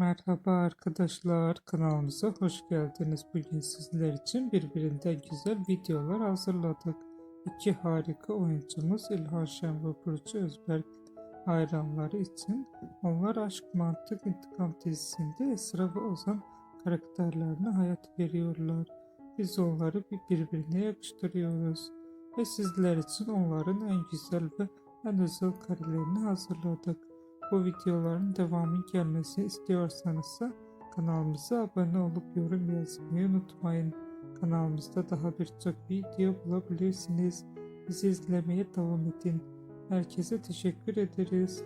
Merhaba arkadaşlar, kanalımıza hoş geldiniz. Bugün sizler için birbirinden güzel videolar hazırladık. İki harika oyuncumuz İlhan Şen ve Burcu Özberk hayranları için onlar Aşk Mantık İntikam dizisinde Esra ve Ozan karakterlerine hayat veriyorlar. Biz onları bir- birbirine yakıştırıyoruz ve sizler için onların en güzel ve en özel karelerini hazırladık. Bu videoların devamı gelmesini istiyorsanız kanalımıza abone olup yorum yazmayı unutmayın. Kanalımızda daha birçok video bulabilirsiniz. Bizi izlemeye devam edin. Herkese teşekkür ederiz.